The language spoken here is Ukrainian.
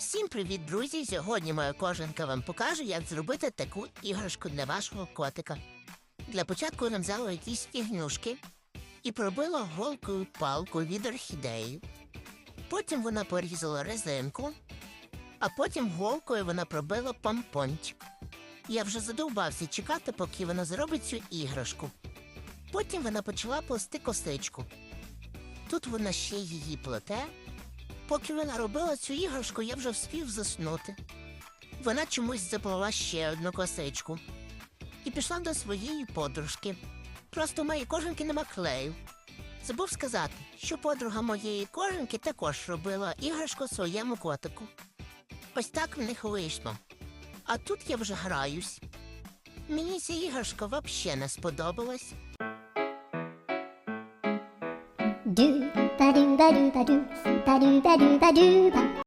Всім привіт, друзі! Сьогодні моя кожанка вам покаже, як зробити таку іграшку для вашого котика. Для початку вона взяла якісь ігнюшки і пробила голкою палку від орхідеї. Потім вона порізала резинку, а потім голкою вона пробила помпончик. Я вже задовбався чекати, поки вона зробить цю іграшку. Потім вона почала плести косичку. Тут вона ще її плете, Поки вона робила цю іграшку, я вже вспів заснути. Вона чомусь заплела ще одну косичку і пішла до своєї подружки. Просто в моєї кожанки нема клею. Забув сказати, що подруга моєї кожанки також робила іграшку своєму котику. Ось так в них вийшло. А тут я вже граюсь. Мені ця іграшка взагалі не сподобалась. Ba do ba do ba do ba do ba do ba do ba